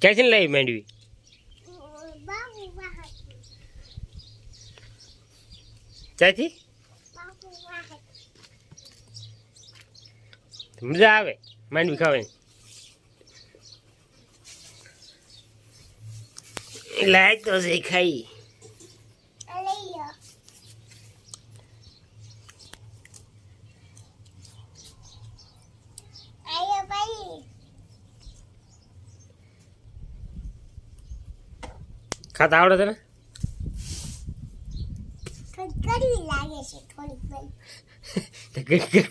ક્યાંથી લાવી માંડવી? ક્યાંથી? મજા આવે માંડવી ખાવાની. લાય તો છે ખાઈ. ખાતા આવડે તને કડકડી લાગે છે થોડીક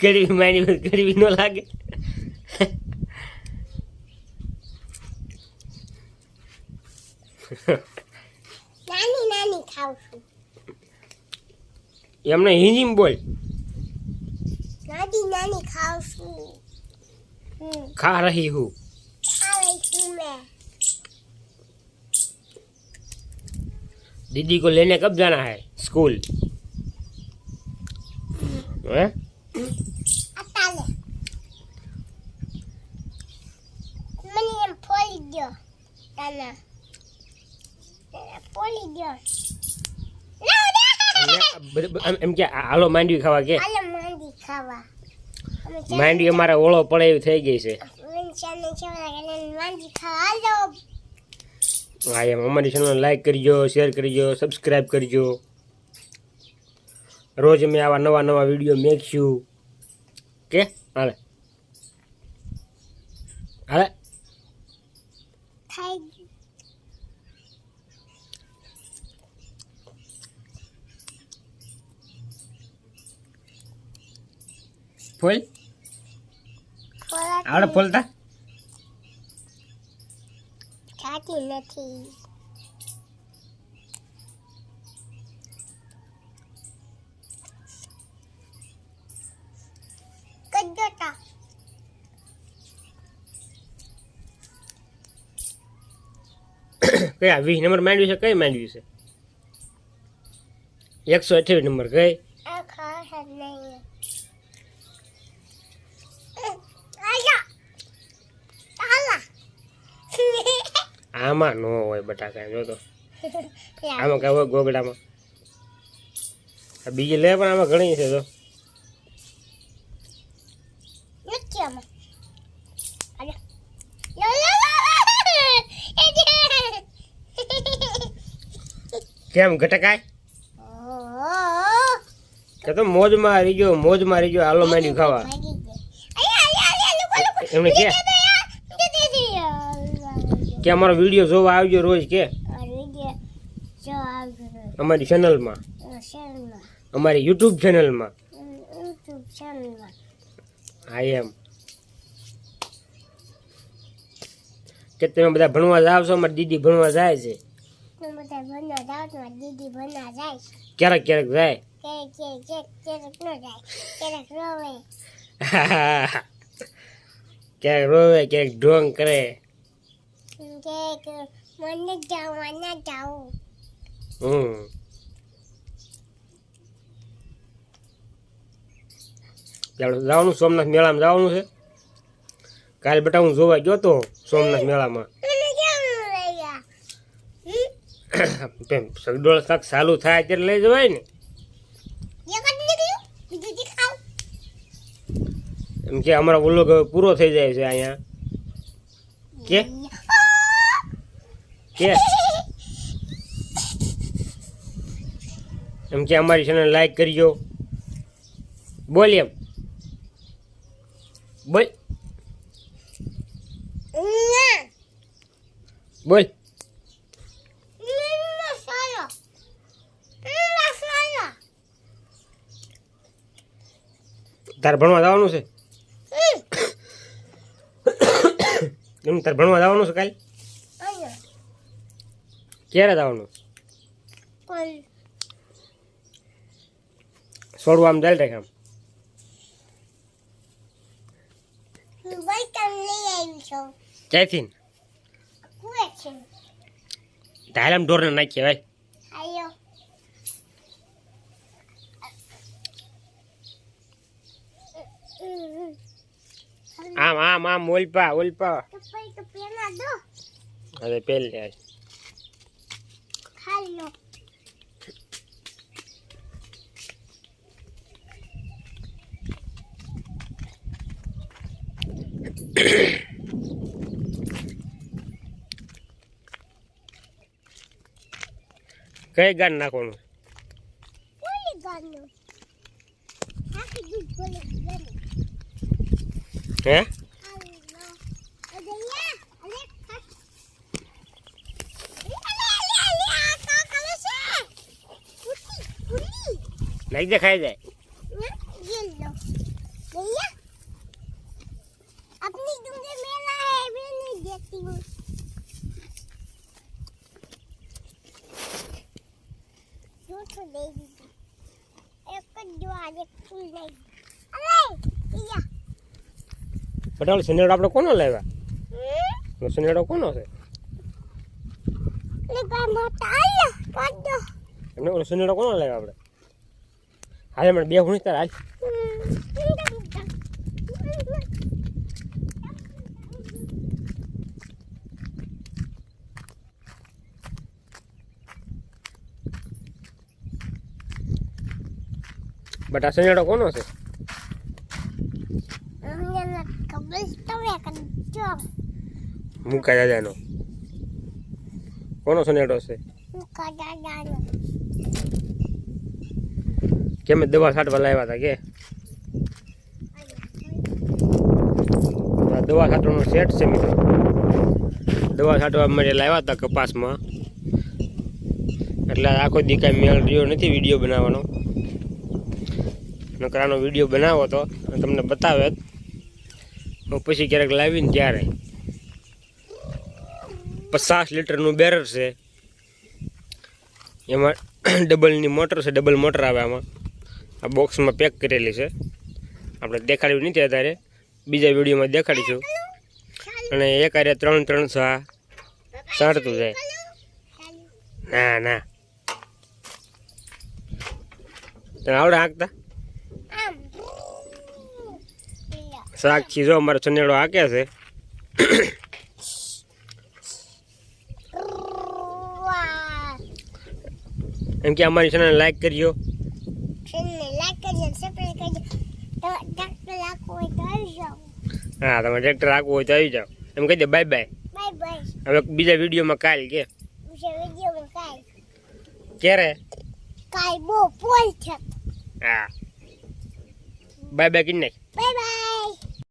ન લાગે. નાની નાની ખાવ છું. એમને હિન્દીમાં બોલ. નાની નાની ખાવ છું. ખા રહી હું. છું મેં. दीदी को लेने कब जाना है स्कूल हैं? અતાલે મને એમ ફોલી ગયો તાના તાના ફોલી ગયો એમને બ- બ- એમ- એમ કે આ હાલો માંડવી ખાવા કે હાલો માંડી ખાવા અમે ચાલો માંડવી અમારે ઓળો પડે એવી થઈ ગઈ છે ચાલો ચાલો માંડી ખાવા હાલો હા એમ. અમારી ચેનલ લાઈક કરજો શેર કરજો સબસ્ક્રાઈબ કરજો. રોજ અમે આવા નવા નવા વીડિયો મેકશું. કે? હાલે. હાલે. ફોલ. આવડે ફોલતા? ખાતી નથી. કજોટા. કયા? વીસ નંબર માંડવી છે? કઈ માંડવી છે? એકસો અઠ્યાવીસ નંબર કઈ આ ખાસ જ નહીં આયા આલા આમાં નો હોય બટાકા જો તો. આમાં કહેવાય હોય ગોગડામાં. બીજી લે પણ આમાં ઘણી છે તો આલે જે. કેમ ઘટકાય? કે તો મોજમાં મારી ગયો મોજ મારી ગયો ખાવા. આયા લુકો લુકો એમને કે દે દે. કે અમારો વીડિયો જોવા આવજો રોજ કે અમારી ચેનલમાં અમારી યુટ્યુબ ચેનલમાં હા એમ. કે તમે બધા ભણવા જાવ છો? અમારી દીદી ભણવા જાય છે. ક્યારેક ક્યારેક જાય. ક્યારેક રોવે ક્યારેક ઢોંગ કરે. ક્યારેક મને જાવ મને જાવ હમ જવાનું સોમનાથ મેળામાં જવાનું છે? કાલે બેટા હું જોવા ગયો તો સોમનાથ મેળામાં. સગડોળ શાક સારું થાય ત્યારે લઈ જવાય ને. એમ કે અમારો ઓલો પૂરો થઈ જાય છે અહીંયા. કે? કે એમ કે અમારી ચેનલ લાઈક કરજો બોલ એમ. બોલ. બોલ. તાર ભણવા જવાનું છે? એમ તાર ભણવા જવાનું છે કાલે? ક્યારે જવાનું છોડવા આમ જલ રાખ આમ ક્યાંથી? ધારામ ઢોરને નાખીએ ભાઈ. આમ આમ આમ ઓલપા ઓલપા તો પેલા દો. હવે પહેલી આજ હાલો કઈ ગાન નાખવાનું કોઈ ગાનું આખી દૂધ બોલે ગાનું હે નાખી દે ખાઈ જાય ये लो भैया अपनी तुमसे मेला है मैं नहीं देती हूँ जो तो दे दीजिए एक को जो आज एक फूल नहीं अरे भैया બટા ઓલો સનેડો આપણે કોનો લાવ્યા हम्म ઓલો સનેડો કોનો છે लेकिन मोटा आया काट दो એમને ઓલો સનેડો કોનો લાવ્યા આપણે હાલે મને બે હુણી તાર હાલ બટ આ સનેડો કોનો છે મુકા દાદાનો કોનો સનેડો છે muka dadan કેમ દવા છાંટવા લાવ્યા હતા કે? દવા છાંટવાનો સેટ છે મિત્રો. દવા છાંટવા માટે લાવ્યા હતા કપાસમાં. એટલે આખો દી કાંઈ મેળ રહ્યો નથી વીડિયો બનાવવાનો. નકરાનો વીડિયો બનાવો તો તમને બતાવે. હું પછી ક્યારેક લાવીને ત્યારે. પચાસ લીટરનું બેરર છે. એમાં ડબલની મોટર છે ડબલ મોટર આવે આમાં. આ બોક્સમાં પેક કરેલી છે. આપણે દેખાડ્યું નથી અત્યારે. બીજા વિડીયોમાં દેખાડીશું. અને એક આરે ત્રણ ત્રણ સા સાડતું જાય. ના ના. તને આવડે હાંકતા? iya જો અમારો છનેડો હાકે છે. એમ કે અમારી ચેનલ લાઈક કરજો. હા, તમે ટ્રેક્ટર રાખવું હોય તો આવી જાઓ. એમ કહી દે બાય બાય બાય બાય હવે બીજા વિડીયોમાં કાલ કે. બીજા વિડીયોમાં કાલ ક્યારે? કાલ bo પોલ છે હા. બાય બાય કિન્ને બાય bye.